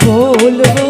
বলব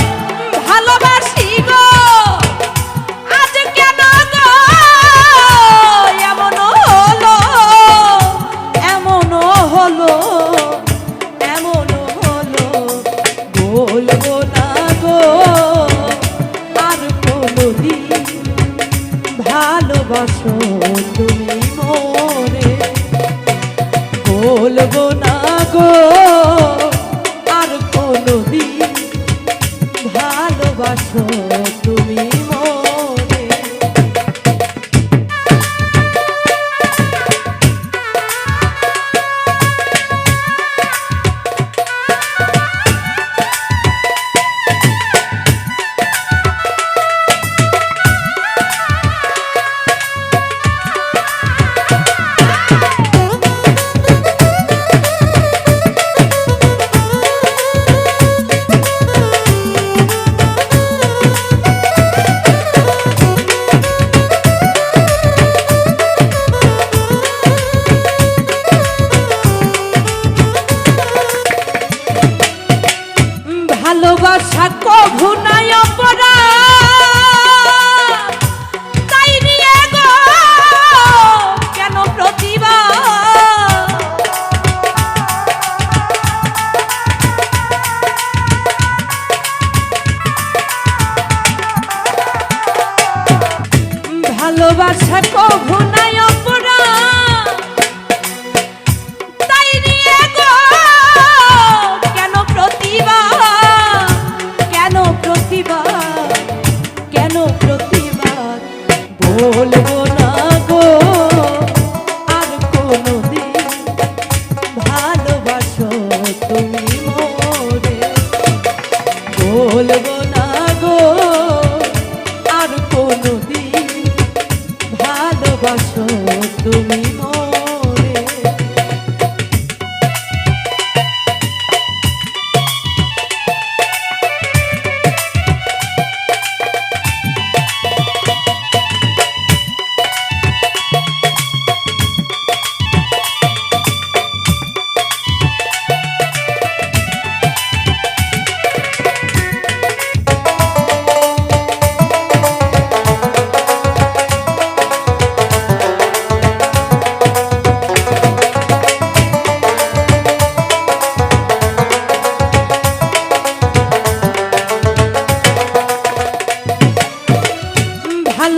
ভালোবাসা কভু নাই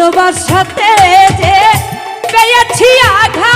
ভালোবাসাতে যে পেয়েছি আঘাত